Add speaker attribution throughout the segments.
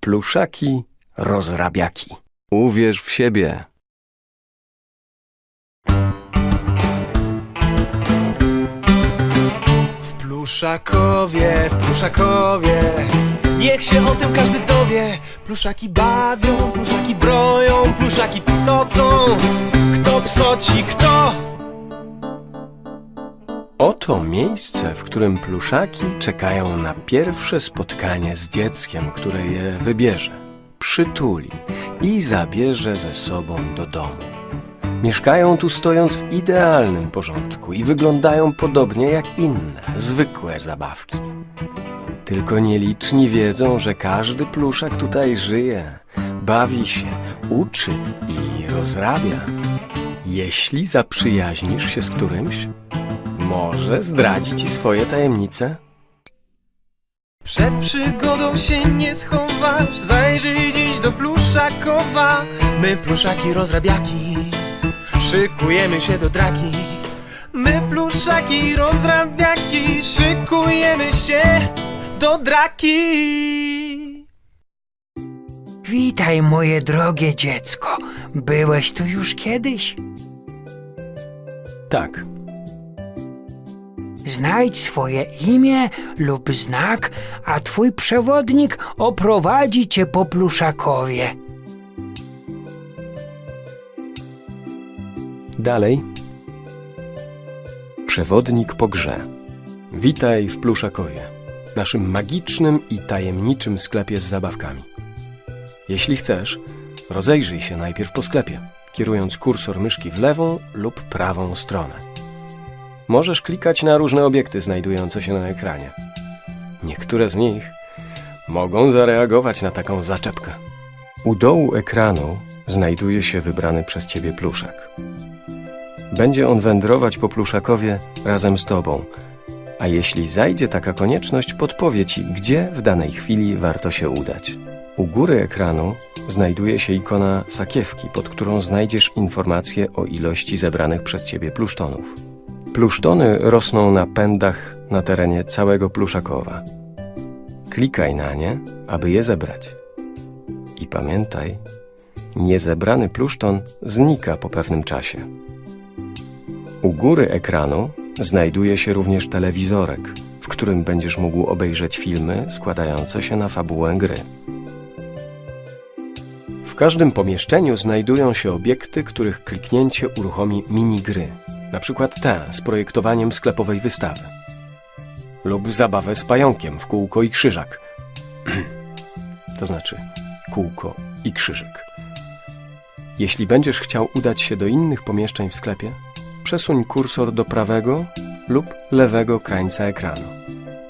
Speaker 1: Pluszaki rozrabiaki. Uwierz w siebie.
Speaker 2: W Pluszakowie, w Pluszakowie Niech się o tym każdy dowie Pluszaki bawią, pluszaki broją Pluszaki psocą Kto psoci, kto?
Speaker 1: Oto miejsce, w którym pluszaki czekają na pierwsze spotkanie z dzieckiem, które je wybierze, przytuli i zabierze ze sobą do domu. Mieszkają tu stojąc w idealnym porządku i wyglądają podobnie jak inne, zwykłe zabawki. Tylko nieliczni wiedzą, że każdy pluszak tutaj żyje, bawi się, uczy i rozrabia. Jeśli zaprzyjaźnisz się z którymś, może zdradzi ci swoje tajemnice?
Speaker 2: Przed przygodą się nie schowasz Zajrzyj dziś do Pluszakowa My pluszaki rozrabiaki Szykujemy się do draki My pluszaki rozrabiaki Szykujemy się do draki
Speaker 3: Witaj, moje drogie dziecko. Byłeś tu już kiedyś?
Speaker 1: Tak,
Speaker 3: Znajdź swoje imię lub znak, a twój przewodnik oprowadzi cię po Pluszakowie.
Speaker 1: dalej. Przewodnik po grze. Witaj w Pluszakowie, naszym magicznym i tajemniczym sklepie z zabawkami. Jeśli chcesz, rozejrzyj się najpierw po sklepie, kierując kursor myszki w lewą lub prawą stronę. Możesz klikać na różne obiekty znajdujące się na ekranie. Niektóre z nich mogą zareagować na taką zaczepkę. U dołu ekranu znajduje się wybrany przez ciebie pluszak. Będzie on wędrować po pluszakowie razem z tobą, a jeśli zajdzie taka konieczność, podpowie ci, gdzie w danej chwili warto się udać. U góry ekranu znajduje się ikona sakiewki, pod którą znajdziesz informacje o ilości zebranych przez ciebie plusztonów. Plusztony rosną na pędach na terenie całego pluszakowa. Klikaj na nie, aby je zebrać. I pamiętaj, niezebrany pluszton znika po pewnym czasie. U góry ekranu znajduje się również telewizorek, w którym będziesz mógł obejrzeć filmy składające się na fabułę gry. W każdym pomieszczeniu znajdują się obiekty, których kliknięcie uruchomi minigry, na przykład tę z projektowaniem sklepowej wystawy. Lub zabawę z pająkiem w kółko i krzyżak. to znaczy kółko i krzyżyk. Jeśli będziesz chciał udać się do innych pomieszczeń w sklepie, przesuń kursor do prawego lub lewego krańca ekranu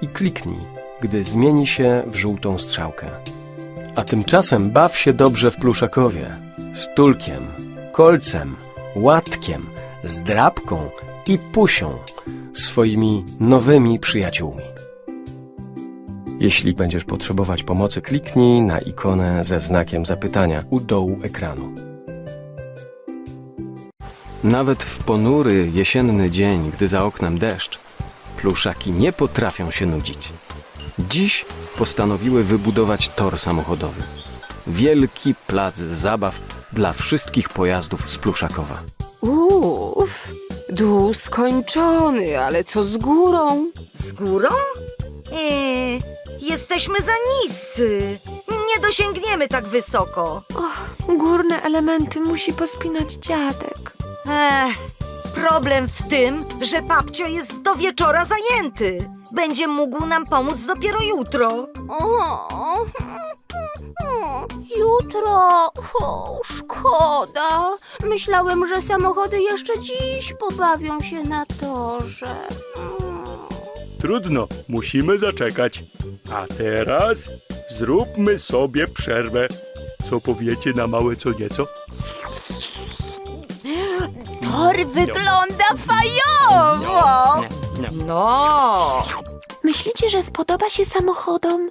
Speaker 1: i kliknij, gdy zmieni się w żółtą strzałkę. A tymczasem baw się dobrze w pluszakowie z tulkiem, kolcem, łatkiem, zdrabką i pusią, swoimi nowymi przyjaciółmi. Jeśli będziesz potrzebować pomocy, kliknij na ikonę ze znakiem zapytania u dołu ekranu. Nawet w ponury jesienny dzień, gdy za oknem deszcz, pluszaki nie potrafią się nudzić. Dziś postanowiły wybudować tor samochodowy. Wielki plac zabaw dla wszystkich pojazdów z Pluszakowa.
Speaker 4: Uff, dół skończony, ale co z górą?
Speaker 5: Z górą? Eee, jesteśmy za niscy. Nie dosięgniemy tak wysoko.
Speaker 4: Górne elementy musi pospinać dziadek.
Speaker 5: Ech, problem w tym, że babcio jest do wieczora zajęty. Będzie mógł nam pomóc dopiero jutro.
Speaker 6: Jutro. O, szkoda. Myślałem, że samochody jeszcze dziś pobawią się na torze. Mm.
Speaker 7: Trudno, musimy zaczekać. A teraz zróbmy sobie przerwę. Co powiecie na małe co nieco?
Speaker 6: Tor wygląda fajowo.
Speaker 5: No.
Speaker 4: Myślicie, że spodoba się samochodom?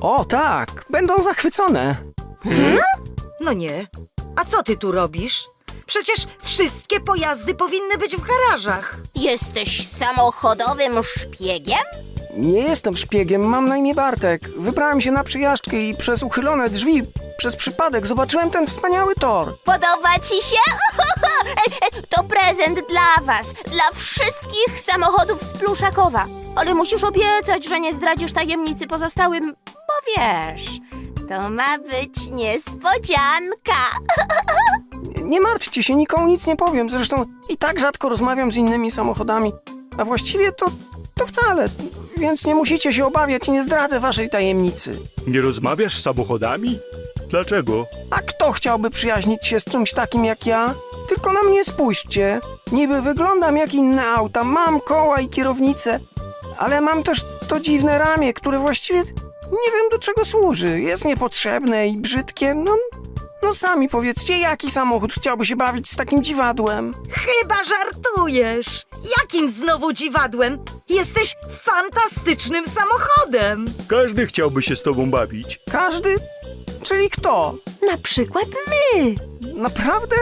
Speaker 8: O tak, będą zachwycone.
Speaker 5: No nie. A co ty tu robisz? Przecież wszystkie pojazdy powinny być w garażach.
Speaker 6: Jesteś samochodowym szpiegiem?
Speaker 8: Nie jestem szpiegiem, mam na imię Bartek. Wybrałem się na przejażdżkę i przez uchylone drzwi, przez przypadek zobaczyłem ten wspaniały tor.
Speaker 6: Podoba ci się? E, e, To prezent dla was, dla wszystkich samochodów z Pluszakowa. Ale musisz obiecać, że nie zdradzisz tajemnicy pozostałym, wiesz, to ma być niespodzianka.
Speaker 8: Nie- martwcie się, nikomu nic nie powiem. Zresztą i tak rzadko rozmawiam z innymi samochodami. A właściwie to, to wcale. Więc nie musicie się obawiać i nie zdradzę waszej tajemnicy.
Speaker 7: Nie rozmawiasz z samochodami? Dlaczego?
Speaker 8: A kto chciałby przyjaźnić się z czymś takim jak ja? Tylko na mnie spójrzcie. Niby wyglądam jak inne auta, mam koła i kierownicę, ale mam też to dziwne ramię, które właściwie nie wiem do czego służy. Jest niepotrzebne i brzydkie. No, no sami powiedzcie, jaki samochód chciałby się bawić z takim dziwadłem?
Speaker 5: Chyba żartujesz. Jakim znowu dziwadłem? Jesteś fantastycznym samochodem.
Speaker 7: Każdy chciałby się z tobą bawić.
Speaker 8: Każdy? Czyli kto?
Speaker 4: Na przykład my.
Speaker 8: Naprawdę?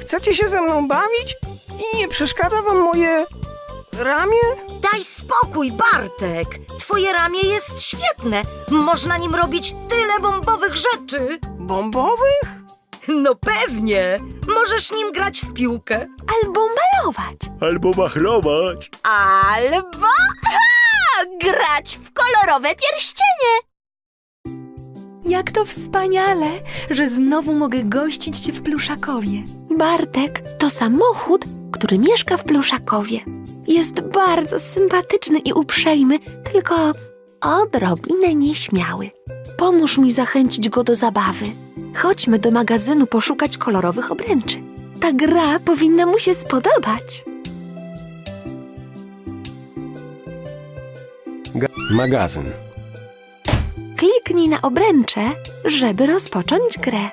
Speaker 8: Chcecie się ze mną bawić? I nie przeszkadza wam moje ramię?
Speaker 5: Daj spokój, Bartek. Twoje ramię jest świetne. Można nim robić tyle bombowych rzeczy.
Speaker 8: Bombowych?
Speaker 5: No pewnie. Możesz nim grać w piłkę.
Speaker 4: Albo malować.
Speaker 7: Albo machlować.
Speaker 6: Albo aha, grać w kolorowe pierścienie.
Speaker 4: Jak to wspaniale, że znowu mogę gościć cię w Pluszakowie. Bartek to samochód, który mieszka w Pluszakowie. Jest bardzo sympatyczny i uprzejmy, tylko odrobinę nieśmiały. Pomóż mi zachęcić go do zabawy. Chodźmy do magazynu poszukać kolorowych obręczy. Ta gra powinna mu się spodobać.
Speaker 1: Ga- magazyn.
Speaker 4: Kliknij na obręcze, żeby rozpocząć grę.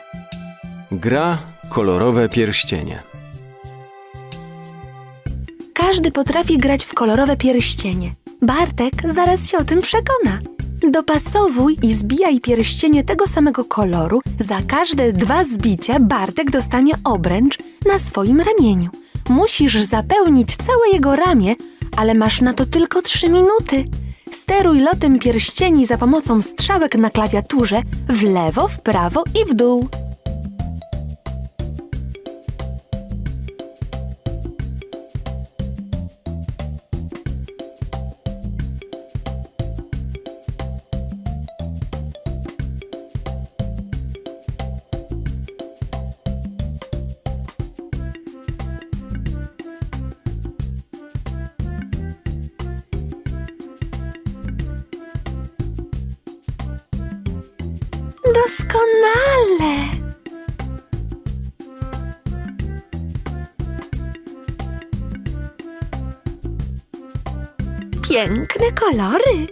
Speaker 1: Gra kolorowe pierścienie.
Speaker 4: Każdy potrafi grać w kolorowe pierścienie. Bartek zaraz się o tym przekona. Dopasowuj i zbijaj pierścienie tego samego koloru. Za każde dwa zbicia Bartek dostanie obręcz na swoim ramieniu. Musisz zapełnić całe jego ramię, ale masz na to tylko trzy minuty. Steruj lotem pierścieni za pomocą strzałek na klawiaturze w lewo, w prawo i w dół. Doskonale! Piękne kolory.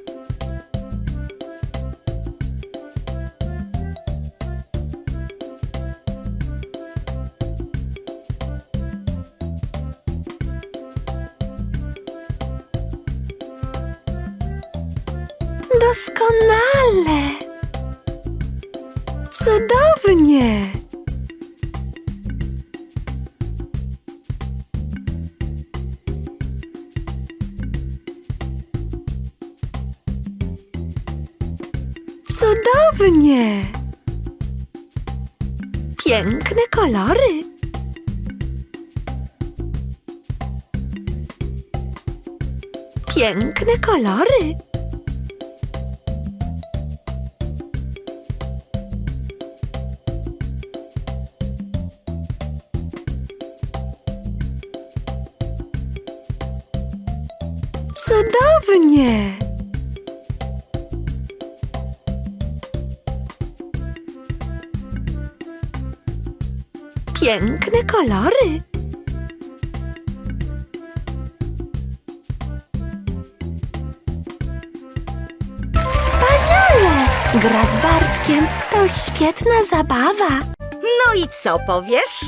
Speaker 4: Doskonale! Cudownie! Cudownie! Piękne kolory. Piękne kolory. Piękne kolory. Wspaniale! Gra z Bartkiem to świetna zabawa.
Speaker 5: No i co powiesz?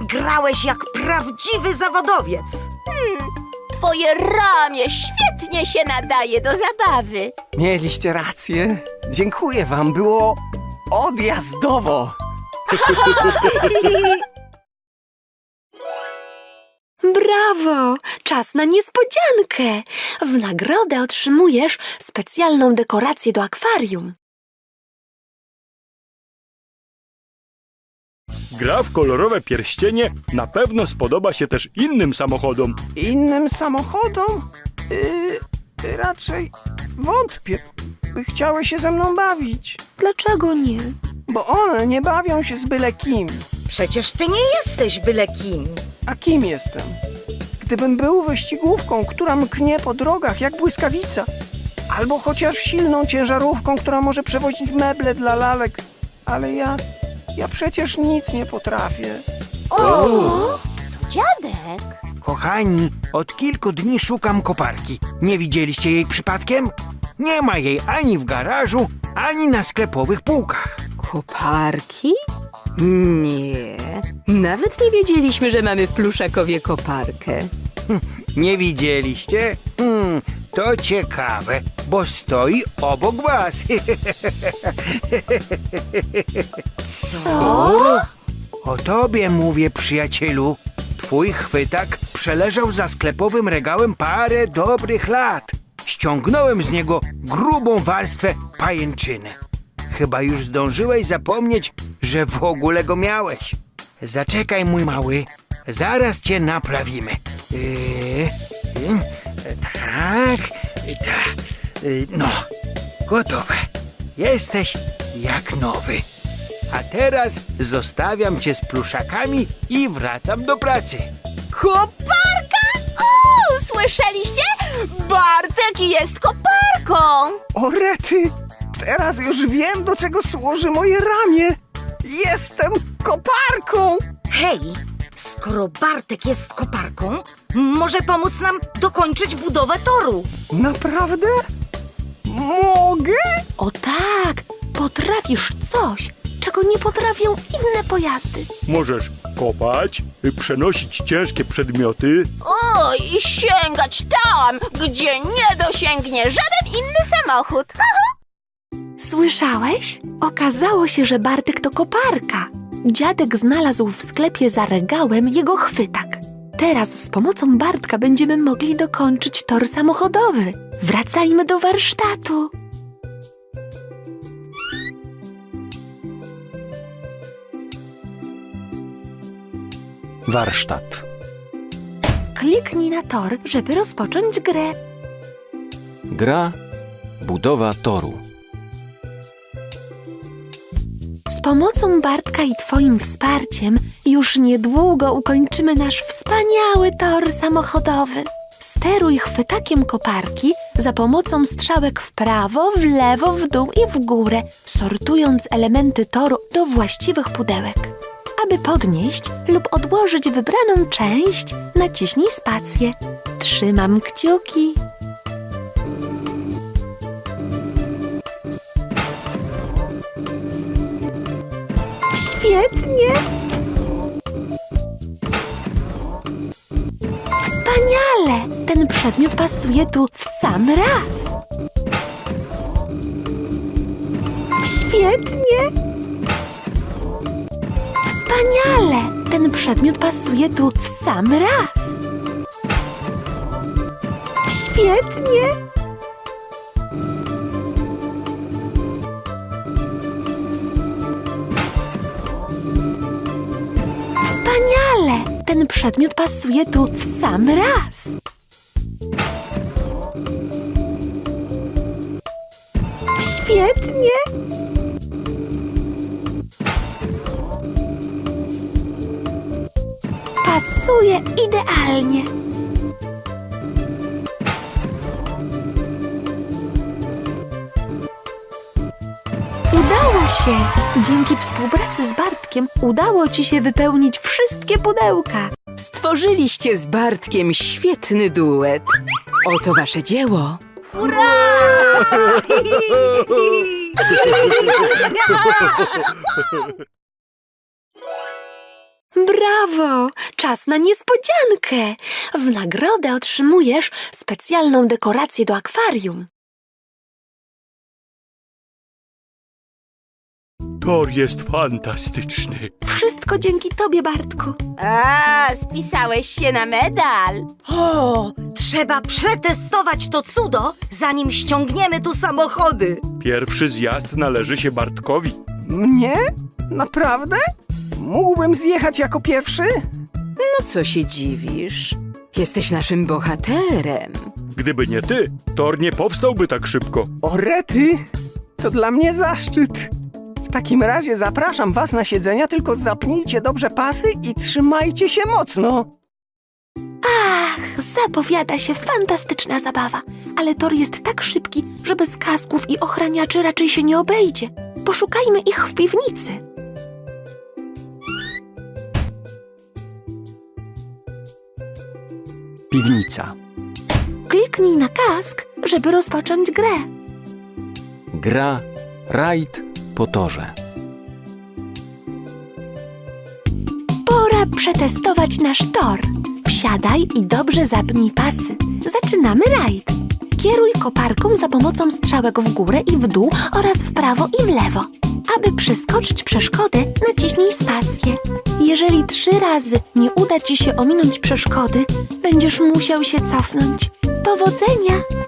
Speaker 5: Grałeś jak prawdziwy zawodowiec.
Speaker 6: Twoje ramię świetnie się nadaje do zabawy.
Speaker 8: Mieliście rację. Dziękuję wam, było odjazdowo.
Speaker 4: Brawo! Czas na niespodziankę. W nagrodę otrzymujesz specjalną dekorację do akwarium.
Speaker 7: Gra w kolorowe pierścienie na pewno spodoba się też innym samochodom.
Speaker 8: Innym samochodom? Yy, raczej wątpię, by chciały się ze mną bawić.
Speaker 4: Dlaczego nie?
Speaker 8: Bo one nie bawią się z byle kim.
Speaker 5: Przecież ty nie jesteś byle kim.
Speaker 8: A kim jestem? Gdybym był wyścigówką, która mknie po drogach jak błyskawica, albo chociaż silną ciężarówką, która może przewozić meble dla lalek, ale ja, ja przecież nic nie potrafię.
Speaker 6: Dziadek?
Speaker 3: Kochani, od kilku dni szukam koparki. Nie widzieliście jej przypadkiem? Nie ma jej ani w garażu, ani na sklepowych półkach.
Speaker 9: Koparki? Nie. Nawet nie wiedzieliśmy, że mamy w Pluszakowie koparkę.
Speaker 3: Nie widzieliście? Hmm, to ciekawe, bo stoi obok was.
Speaker 4: Co?
Speaker 3: O tobie mówię, przyjacielu. Twój chwytak przeleżał za sklepowym regałem parę dobrych lat. Ściągnąłem z niego grubą warstwę pajęczyny. Chyba już zdążyłeś zapomnieć, że w ogóle go miałeś. Zaczekaj, mój mały. Zaraz cię naprawimy. Yy, yy, tak, tak. Yy, no, gotowe. Jesteś jak nowy. A teraz zostawiam cię z pluszakami i wracam do pracy.
Speaker 6: Koparka? O, słyszeliście? Bartek jest koparką!
Speaker 8: O rety! Teraz już wiem, do czego służy moje ramię. Jestem koparką!
Speaker 5: Hej, skoro Bartek jest koparką, może pomóc nam dokończyć budowę toru.
Speaker 8: Naprawdę? Mogę?
Speaker 4: O tak, potrafisz coś, czego nie potrafią inne pojazdy.
Speaker 7: Możesz kopać, przenosić ciężkie przedmioty,
Speaker 6: O, i sięgać tam, gdzie nie dosięgnie żaden inny samochód.
Speaker 4: Słyszałeś? Okazało się, że Bartek to koparka. Dziadek znalazł w sklepie za regałem jego chwytak. Teraz z pomocą Bartka będziemy mogli dokończyć tor samochodowy. Wracajmy do warsztatu.
Speaker 1: Warsztat.
Speaker 4: Kliknij na tor, żeby rozpocząć grę.
Speaker 1: Gra budowa toru.
Speaker 4: Z pomocą Bartka i Twoim wsparciem już niedługo ukończymy nasz wspaniały tor samochodowy. Steruj chwytakiem koparki za pomocą strzałek w prawo, w lewo, w dół i w górę, sortując elementy toru do właściwych pudełek. Aby podnieść lub odłożyć wybraną część, naciśnij spację. Trzymam kciuki. Świetnie! Wspaniale! Ten przedmiot pasuje tu w sam raz. Świetnie! Wspaniale! Ten przedmiot pasuje tu w sam raz. Świetnie! Ten przedmiot pasuje tu w sam raz. Świetnie! Pasuje idealnie. Się! Dzięki współpracy z Bartkiem udało ci się wypełnić wszystkie pudełka.
Speaker 9: Stworzyliście z Bartkiem świetny duet. Oto wasze dzieło.
Speaker 4: Brawo! Czas na niespodziankę! W nagrodę otrzymujesz specjalną dekorację do akwarium.
Speaker 7: Tor jest fantastyczny.
Speaker 4: Wszystko dzięki tobie, Bartku.
Speaker 6: A, spisałeś się na medal.
Speaker 5: O, trzeba przetestować to cudo, zanim ściągniemy tu samochody.
Speaker 7: Pierwszy zjazd należy się Bartkowi.
Speaker 8: Mnie? Naprawdę? Mógłbym zjechać jako pierwszy?
Speaker 9: No co się dziwisz? Jesteś naszym bohaterem.
Speaker 7: Gdyby nie ty, tor nie powstałby tak szybko.
Speaker 8: O rety, to dla mnie zaszczyt. W takim razie zapraszam was na siedzenia, tylko zapnijcie dobrze pasy i trzymajcie się mocno.
Speaker 4: Ach, zapowiada się fantastyczna zabawa, ale tor jest tak szybki, że bez kasków i ochraniaczy raczej się nie obejdzie. Poszukajmy ich w piwnicy.
Speaker 1: Piwnica.
Speaker 4: Kliknij na kask, żeby rozpocząć grę.
Speaker 1: Gra rajd po torze.
Speaker 4: Pora przetestować nasz tor. Wsiadaj i dobrze zapnij pasy. Zaczynamy rajd. Kieruj koparką za pomocą strzałek w górę i w dół oraz w prawo i w lewo. Aby przeskoczyć przeszkodę, naciśnij spację. Jeżeli trzy razy nie uda ci się ominąć przeszkody, będziesz musiał się cofnąć. Powodzenia!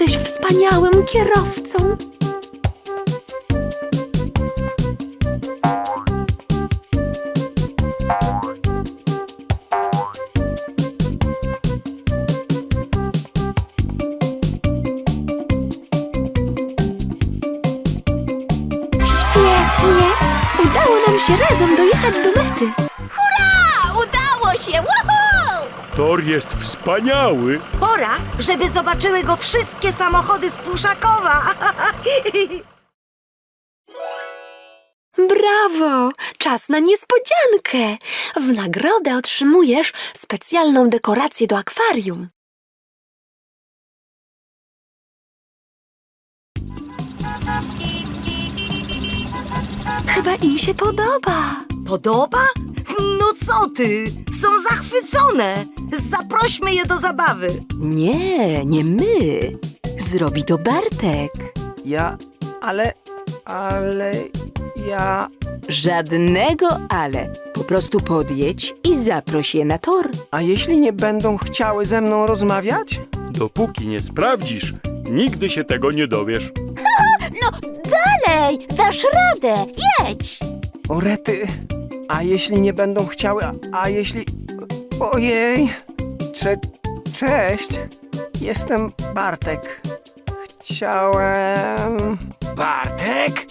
Speaker 4: Jesteś wspaniałym kierowcą.
Speaker 7: Jest wspaniały.
Speaker 5: Pora, żeby zobaczyły go wszystkie samochody z Pluszakowa.
Speaker 4: Brawo! Czas na niespodziankę! W nagrodę otrzymujesz specjalną dekorację do akwarium. Chyba im się podoba.
Speaker 5: Podoba? No co ty? Są zachwycone. Zaprośmy je do zabawy.
Speaker 9: Nie, nie my. Zrobi to Bartek.
Speaker 8: Ja, ale, ale, ja...
Speaker 9: Żadnego ale. Po prostu podjedź i zaproś je na tor.
Speaker 8: A jeśli nie będą chciały ze mną rozmawiać?
Speaker 7: Dopóki nie sprawdzisz, nigdy się tego nie dowiesz.
Speaker 6: Dalej, dasz radę, jedź!
Speaker 8: O rety, a jeśli nie będą chciały, a, a jeśli... Ojej, Cze... cześć, jestem Bartek. Chciałem...
Speaker 3: Bartek?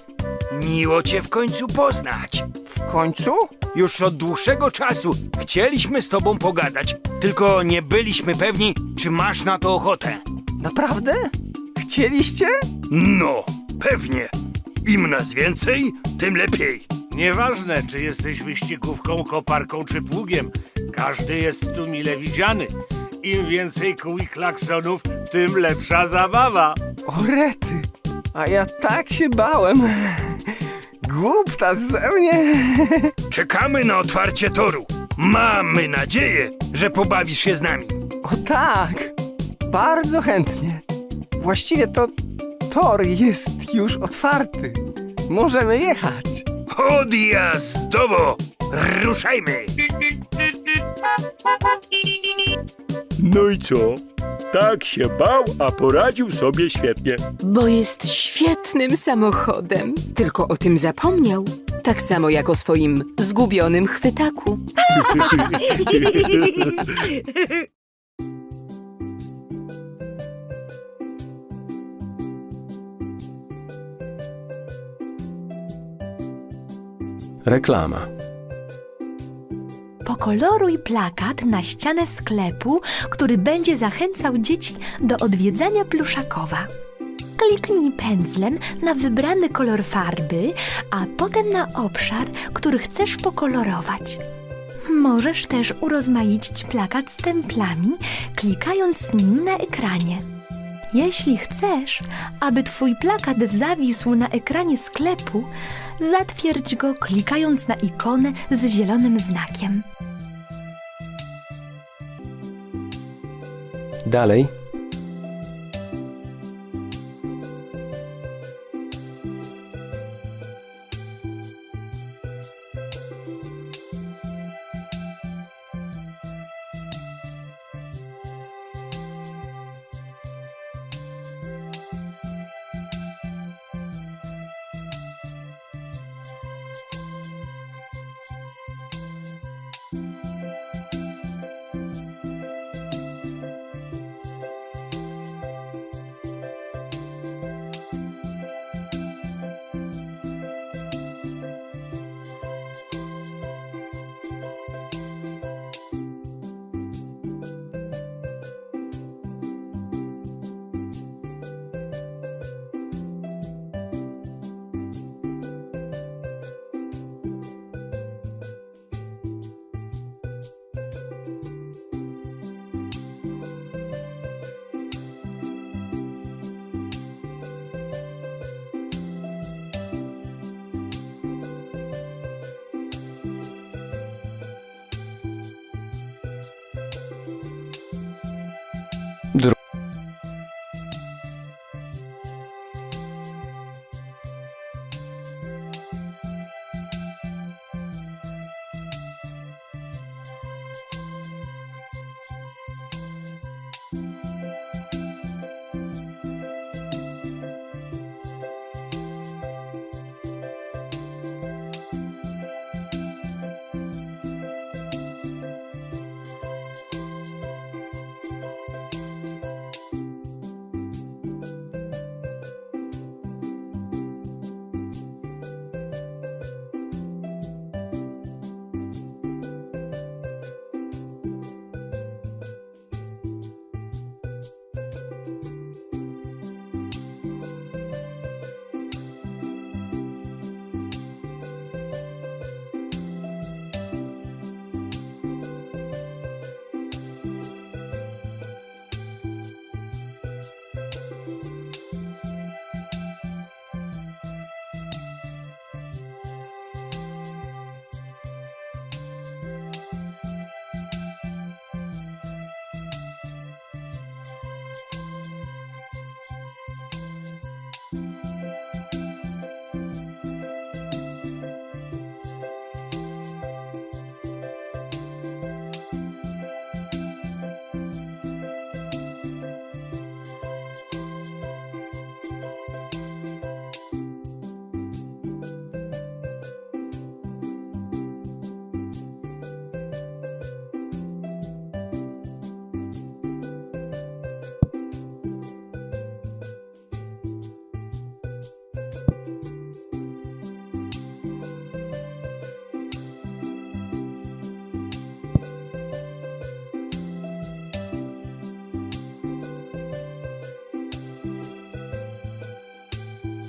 Speaker 3: Miło cię w końcu poznać.
Speaker 8: W końcu?
Speaker 3: Już od dłuższego czasu chcieliśmy z tobą pogadać, tylko nie byliśmy pewni, czy masz na to ochotę.
Speaker 8: Naprawdę? Chcieliście?
Speaker 7: No, pewnie. Im nas więcej, tym lepiej.
Speaker 3: Nieważne, czy jesteś wyścigówką, koparką czy pługiem, każdy jest tu mile widziany. Im więcej kół i klaksonów, tym lepsza zabawa.
Speaker 8: O rety, a ja tak się bałem. Głupta ze mnie.
Speaker 3: Czekamy na otwarcie toru. Mamy nadzieję, że pobawisz się z nami.
Speaker 8: O tak, bardzo chętnie. Właściwie to tor jest już otwarty. Możemy jechać.
Speaker 3: Odjazdowo! Ruszajmy!
Speaker 7: No i co? Tak się bał, a poradził sobie świetnie.
Speaker 9: Bo jest świetnym samochodem. Tylko o tym zapomniał. Tak samo jak o swoim zgubionym chwytaku.
Speaker 1: Reklama.
Speaker 4: Pokoloruj plakat na ścianę sklepu, który będzie zachęcał dzieci do odwiedzania Pluszakowa. Kliknij pędzlem na wybrany kolor farby, a potem na obszar, który chcesz pokolorować. Możesz też urozmaicić plakat stemplami, klikając nimi na ekranie. Jeśli chcesz, aby Twój plakat zawisł na ekranie sklepu, zatwierdź go klikając na ikonę z zielonym znakiem.
Speaker 1: Dalej.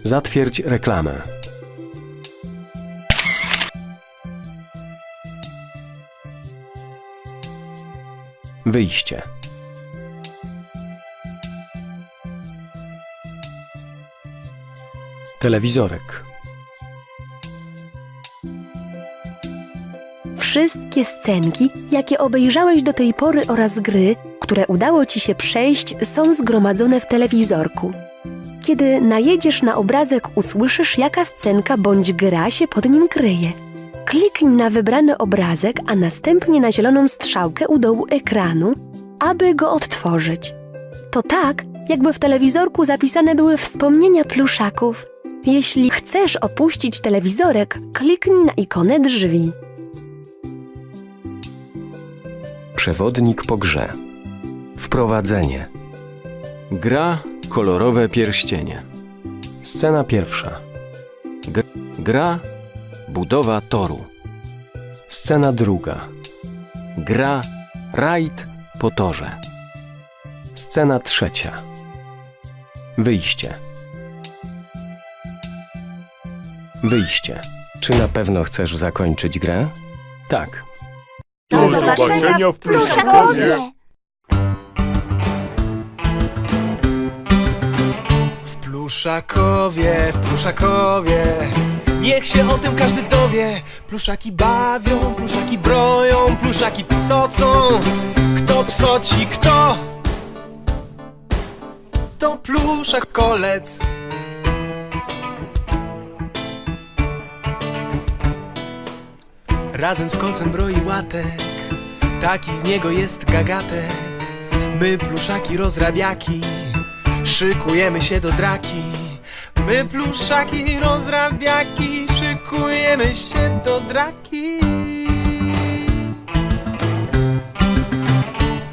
Speaker 1: Zatwierdź reklamę. Wyjście. Telewizorek.
Speaker 4: Wszystkie scenki, jakie obejrzałeś do tej pory oraz gry, które udało ci się przejść, są zgromadzone w telewizorku. Kiedy najedziesz na obrazek, usłyszysz, jaka scenka bądź gra się pod nim kryje. Kliknij na wybrany obrazek, a następnie na zieloną strzałkę u dołu ekranu, aby go odtworzyć. To tak, jakby w telewizorku zapisane były wspomnienia pluszaków. Jeśli chcesz opuścić telewizorek, kliknij na ikonę drzwi.
Speaker 1: Przewodnik po grze. Wprowadzenie. Gra kolorowe pierścienie. Scena pierwsza. Gr gra budowa toru. Scena druga. Gra rajd po torze. Scena trzecia. Wyjście. Wyjście. Czy na pewno chcesz zakończyć grę? Tak.
Speaker 7: Do zobaczenia w Pluszakowie!
Speaker 2: Pluszakowie, w Pluszakowie. Niech się o tym każdy dowie. Pluszaki bawią, pluszaki broją Pluszaki psocą. Kto psoci, kto? To pluszak kolec. Razem z kolcem broi łatek. Taki z niego jest gagatek. My pluszaki rozrabiaki Szykujemy się do draki. My pluszaki rozrabiaki Szykujemy się do draki.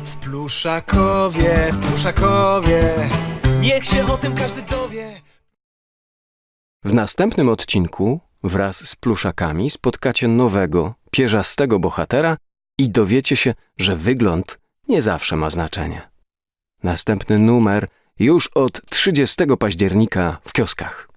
Speaker 2: W Pluszakowie, w Pluszakowie Niech się o tym każdy dowie.
Speaker 1: W następnym odcinku wraz z pluszakami spotkacie nowego, pierzastego bohatera i dowiecie się, że wygląd nie zawsze ma znaczenie. Następny numer już od 30 października w kioskach.